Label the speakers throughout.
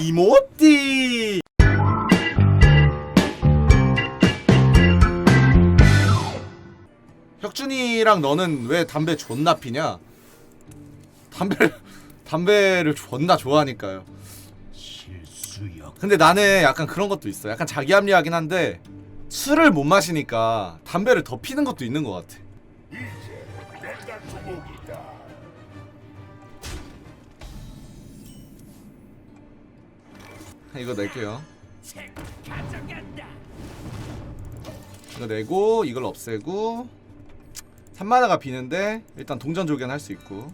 Speaker 1: 기모띠 혁준이랑 너는 왜 담배 존나 피냐? 담배를 담배를 존나 좋아하니까요.
Speaker 2: 실수역
Speaker 1: 근데 나는 약간 그런 것도 있어. 약간 자기 합리하긴 한데 술을 못 마시니까 담배를 더 피는 것도 있는 것 같아. 이거 낼게요.
Speaker 2: 책 가져간다
Speaker 1: 이거 내고 이걸 없애고. 3만화가 비는데 일단 동전 조견 할 수 있고.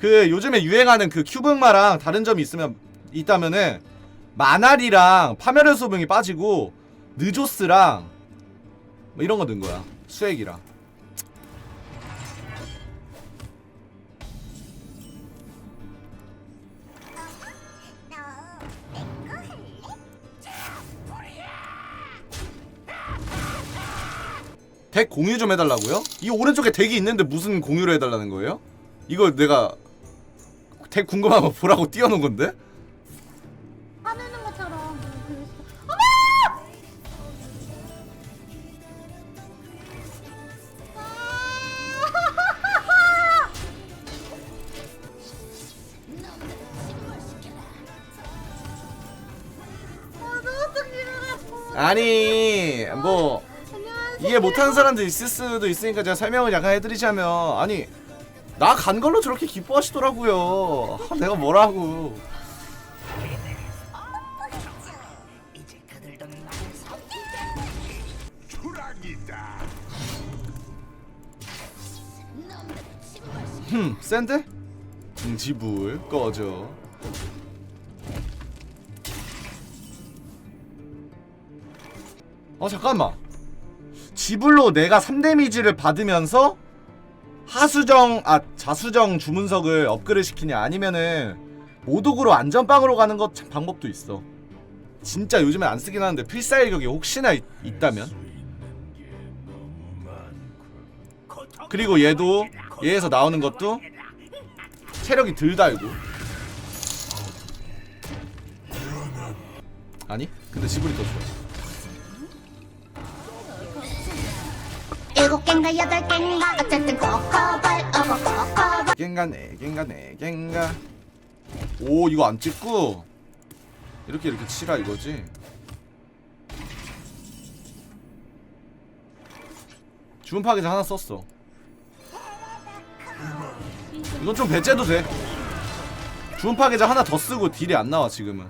Speaker 1: 그 요즘에 유행하는 그 큐브마랑 다른 점이 있으면 있다면은 마날이랑 파멸의 소명이 빠지고 느조스랑 뭐 이런 거 넣은 거야. 수액이랑 덱 공유 좀 해달라고요? 이 오른쪽에 덱이 있는데 무슨 공유를 해달라는 거예요? 이거 내가 덱 궁금하면 보라고 띄워놓은 건데?
Speaker 3: 화내는 것처럼 그
Speaker 1: 아니 뭐 이해 못하는 사람도 있을 수도 있으니까 제가 설명을 약간 해드리자면 아니 나 간 걸로 저렇게 기뻐하시더라고요. 아, 내가 뭐라고. 흠 센데? 응 지불 꺼져. 어 잠깐만 지불로 내가 3데미지를 받으면서 하수정 아 자수정 주문석을 업그레이드 시키냐 아니면은 오독으로 안전빵으로 가는 것 참 방법도 있어. 진짜 요즘에 안 쓰긴 하는데 필살격이 혹시나 있, 있다면? 그리고 얘도 얘에서 나오는 것도 체력이 덜 달고 아니? 근데 지불이 더 좋아
Speaker 3: 일곱 갠가 여덟 갠가. 어쨌든 코코볼 어고 코코볼
Speaker 1: 갱가 네 갱가 네 갱가. 오 이거 안 찍고? 이렇게 이렇게 치라 이거지? 주문 파괴자 하나 썼어. 이건 좀 배째도 돼. 주문 파괴자 하나 더 쓰고 딜이 안 나와 지금은.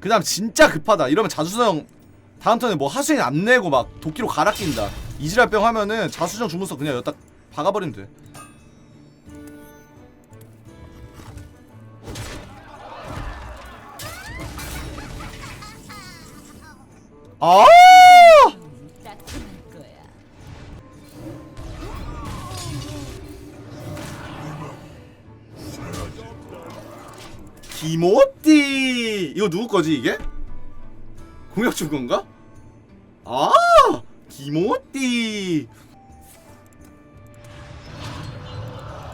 Speaker 1: 그 다음 진짜 급하다. 이러면 자수성 다음 턴에 뭐 하수인 안 내고 막 도끼로 갈아 낀다 이지랄병 하면은 자수정 주문서 그냥 여기다 박아버리면 돼 아! 기모띠 이거 누구 거지 이게? 공약 준 건가? 아 기모띠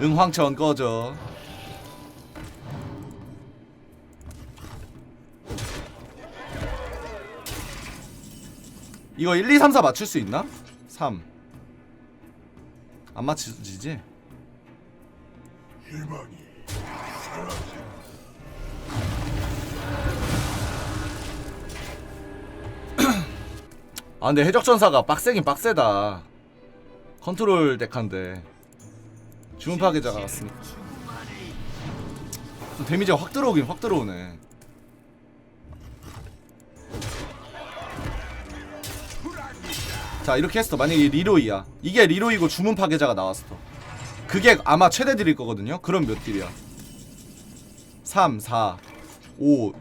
Speaker 1: 응황천 꺼져 이거 1, 2, 3, 4 맞출 수 있나? 3 안 맞추지지?
Speaker 2: 희망이
Speaker 1: 아 근데 해적전사가 빡세긴 빡세다. 컨트롤 덱한데. 주문 파괴자가 왔으니까 좀 데미지가 확 들어오긴 확 들어오네. 자 이렇게 했어. 만약에 리로이야. 이게 리로이고 주문 파괴자가 나왔어 그게 아마 최대 딜일 거거든요? 그럼 몇 딜이야? 3 4 5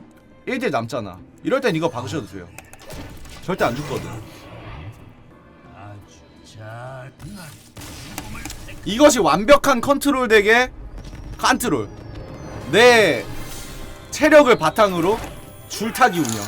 Speaker 1: 1딜 남잖아. 이럴 땐 이거 박으셔도 돼요 절대 안 죽거든. 이것이 완벽한 컨트롤 덱의 컨트롤. 내 체력을 바탕으로 줄타기 운영